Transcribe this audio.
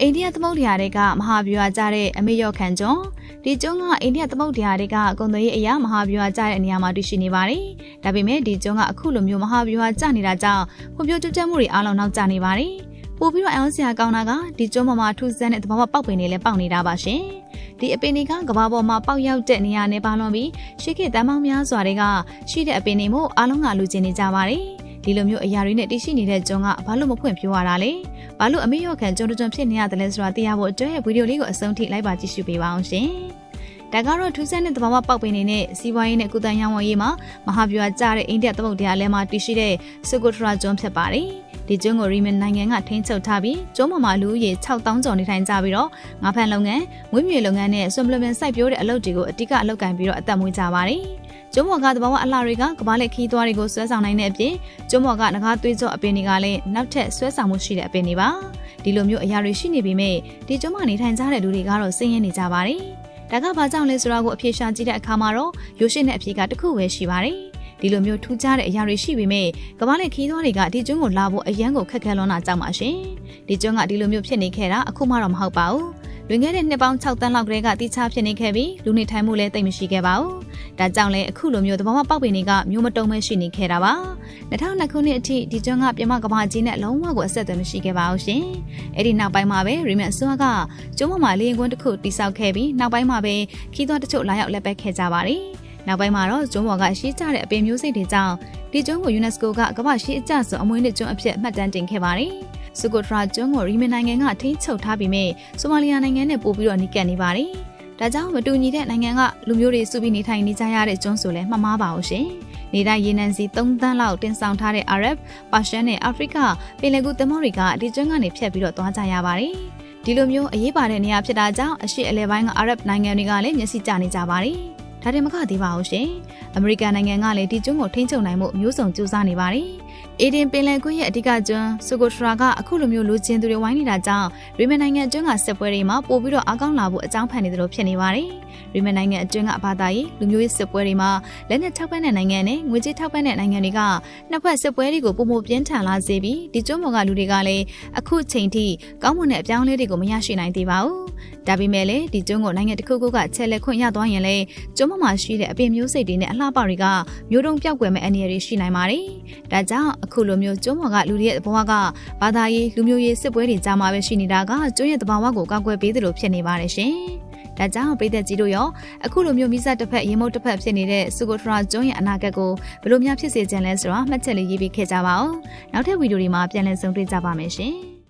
အိန္ဒိယသမုဒ္ဒရာတွေကမဟာဗျူဟာကျတဲ့အမေရော့ခံကျွန်းဒီကျွန်းကအိန္ဒိယသမုဒ္ဒရာတွေကကုံသွေးအရာမဟာဗျူဟာကျတဲ့နေရာမှာတည်ရှိနေပါတယ်။ဒါပေမဲ့ဒီကျွန်းကအခုလိုမျိုးမဟာဗျူဟာကျနေတာကြောင့်ဖွံ့ဖြိုးတိုးတက်မှုတွေအားလုံးနောက်ကျနေပါတယ်။ပို့ပြီးတော့အအောင်စရာကောင်းတာကဒီကျွန်းပေါ်မှာထူးဆန်းတဲ့သဘာဝပေါက်ပင်တွေလည်းပေါက်နေတာပါရှင်။ဒီအပင်တွေကကဘာပေါ်မှာပေါက်ရောက်တဲ့နေရာနဲ့ပါလွန်ပြီးရှေးခေတ်တမ်းပေါင်းများစွာတွေကရှိတဲ့အပင်တွေမို့အားလုံးကလူကျင်နေကြပါတယ်။ ဒီလိုမျိုးအရာတွေနဲ့တည်ရှိနေတဲ့ကျွန်းကဘာလို့မဖွင့်ပြရတာလဲ။ဘာလို့အမေရော့ခံကျွန်းတွန်းဖြစ်နေရတယ်လဲဆိုတာသိရဖို့အတွက်ဗီဒီယိုလေးကိုအဆုံးထိလိုက်ပါကြည့်ရှုပေးပါအောင်ရှင်။ဒါကတော့ထူးဆန်းတဲ့သဘာဝပေါက်ပင်တွေနဲ့စီးပွားရေးနဲ့ကုသရေးဝန်ရေးမှာမဟာဗျူဟာကျတဲ့အိန္ဒိယသမုဒ္ဒရာလဲမှာတည်ရှိတဲ့စုကိုထရာကျွန်းဖြစ်ပါတယ်။ဒီကျွန်းကိုရီမန်နိုင်ငံကထိန်းချုပ်ထားပြီးကျွန်းပေါ်မှာလူဦးရေ6000ကျော်နေထိုင်ကြပြီးတော့ငါးဖန်လုပ်ငန်း၊ငွေမြေလုပ်ငန်းနဲ့ဆွမ်ပလမန်စိုက်ပျိုးတဲ့အလုပ်တွေကိုအတိကအလုပ်ကင်ပြီးတော့အသက်မွေးကြပါတယ်။ ကျွန်းပေါ်ကသဘာဝအလှတွေကကဘာလက်ခီးသွားတွေကိုဆွဲဆောင်နိုင်တဲ့အပြင်ကျွန်းပေါ်ကငကားသွေးကြောအပင်တွေကလည်းနောက်ထပ်ဆွဲဆောင်မှုရှိတဲ့အပင်တွေပါဒီလိုမျိုးအရာတွေရှိနေပေမဲ့ဒီကျွန်းမှာနေထိုင်ကြတဲ့လူတွေကတော့စိတ်ရင်းနေကြပါတယ်ဒါကဘာကြောင့်လဲဆိုတာကိုအဖြေရှာကြည့်တဲ့အခါမှာတော့ရိုးရှင်းတဲ့အဖြေကတစ်ခုပဲရှိပါတယ်ဒီလိုမျိုးထူးခြားတဲ့အရာတွေရှိပေမဲ့ကမ္ဘာလက်ခီးသွားတွေကဒီကျွန်းကိုလာဖို့အရန်ကိုခက်ခဲလွန်းတာကြောင့်ပါရှင်ဒီကျွန်းကဒီလိုမျိုးဖြစ်နေခဲ့တာအခုမှတော့မဟုတ်ပါဘူး လွန်ခဲ့တဲ့နှစ်ပေါင်း6တန်းလောက်ကလေးကတိချဖြစ်နေခဲ့ပြီးလူနေထိုင်မှုလည်းတိတ်မရှိခဲ့ပါဘူး။ဒါကြောင့်လည်းအခုလိုမျိုးသဘာဝပေါက်ပင်တွေကမျိုးမတုံမဲရှိနေခဲ့တာပါ။2002ခုနှစ်အထိဒီကျွန်းကပြမကဘာကြီးနဲ့လုံးဝကိုအဆက်အသွယ်မရှိခဲ့ပါဘူးရှင်။အဲ့ဒီနောက်ပိုင်းမှာပဲရီမန်အစိုးရကကျွန်းပေါ်မှာလေရင်ကွန်းတစ်ခုတိစောက်ခဲ့ပြီးနောက်ပိုင်းမှာပဲခီးသွွားတချို့လာရောက်လက်ပတ်ခဲ့ကြပါတယ်။နောက်ပိုင်းမှာတော့ကျွန်းပေါ်ကရှေးကျတဲ့အပင်မျိုးစိတ်တွေကြောင့်ဒီကျွန်းကို UNESCO ကကမ္ဘာရှေးအကျဆုံးအမွေးနှစ်ကျွန်းအဖြစ်မှတ်တမ်းတင်ခဲ့ပါတယ်။ စကိုထရာကျွန်းကိုရီမင်နိုင်ငံကထိန်းချုပ်ထားပြီးမြဲဆိုမာလီယာနိုင်ငံနဲ့ပို့ပြီးတော့နှိကပ်နေပါတယ်။ဒါကြောင့်မတူညီတဲ့နိုင်ငံကလူမျိုးတွေစုပြီးနေထိုင်နေကြရတဲ့ကျွန်းဆိုလဲမှတ်မှားပါအောင်ရှင်။နေတိုင်းရေနံစီ3သန်းလောက်တင်ဆောင်ထားတဲ့အာရပ်ပါရှန်နဲ့အာဖရိကပင်လယ်ကူးသမောတွေကဒီကျွန်းကနေဖြတ်ပြီးတော့သွားကြရပါတယ်။ဒီလိုမျိုးအရေးပါတဲ့နေရာဖြစ်တာကြောင့်အရှိအလဲပိုင်းကအာရပ်နိုင်ငံတွေကလည်းမျက်စိကျနေကြပါတယ်။ ဒါတင်မကသေးပါဘူးရှင်။အမေရိကန်နိုင်ငံကလည်းဒီကျွန်းကိုထိန်းချုပ်နိုင်မှုမျိုးစုံစူးစမ်းနေပါတယ်။အေဒင်ပင်လယ်ကွေ့ရဲ့အဓိကကျွန်းဆိုကိုထရာကအခုလိုမျိုးလူချင်းသူတွေဝိုင်းနေတာကြောင့်ရီမန်နိုင်ငံကျွန်းကစစ်ပွဲတွေမှာပို့ပြီးတော့အကောင်းလာဖို့အကြောင်းဖန်နေတယ်လို့ဖြစ်နေပါတယ်။ရီမန်နိုင်ငံအတွင်းကဘာသာရေးလူမျိုးရေးစစ်ပွဲတွေမှာလက်နက်ထောက်ပံ့တဲ့နိုင်ငံနဲ့ငွေကြေးထောက်ပံ့တဲ့နိုင်ငံတွေကနှစ်ဖက်စစ်ပွဲတွေကိုပုံမပြင်းထန်လာစေပြီးဒီကျွန်းပေါ်ကလူတွေကလည်းအခုချိန်ထိကောင်းမွန်တဲ့အပြောင်းအလဲတွေကိုမရရှိနိုင်သေးပါဘူး။ဒါပေမဲ့လည်းဒီကျွန်းကိုနိုင်ငံတစ်ခုခုကချက်လက်ခွင့်ရသွားရင်လည်းကျွန်းပေါ်မှာရှိတဲ့အပင်မျိုးစိတ်တွေနဲ့အလှပတွေကမျိုးတုံပြောက်ကွယ်မဲ့အနေအရရှိနိုင်ပါတယ်။ဒါကြောင့်အခုလိုမျိုးကျွန်းပေါ်ကလူတွေရဲ့ဘဝကဘာသာရေးလူမျိုးရေးစစ်ပွဲတွေကြားမှာပဲရှိနေတာကကျွန်းရဲ့တဘာဝကိုကောက်ွယ်ပေးသလိုဖြစ်နေပါတယ်ရှင်။ဒါကြောင့်ပြည်သက်ကြီးတို့ရောအခုလိုမျိုးမိစတစ်ဖက်ရေမုတ်တစ်ဖက်ဖြစ်နေတဲ့စုကိုထရာကျွန်းရဲ့အနာဂတ်ကိုဘယ်လိုများဖြစ်စေချင်လဲဆိုတာမှတ်ချက်လေးရေးပေးခဲ့ကြပါဦး။နောက်ထပ်ဗီဒီယိုတွေမှာပြန်လည်ဆုံတွေ့ကြပါမယ်ရှင်။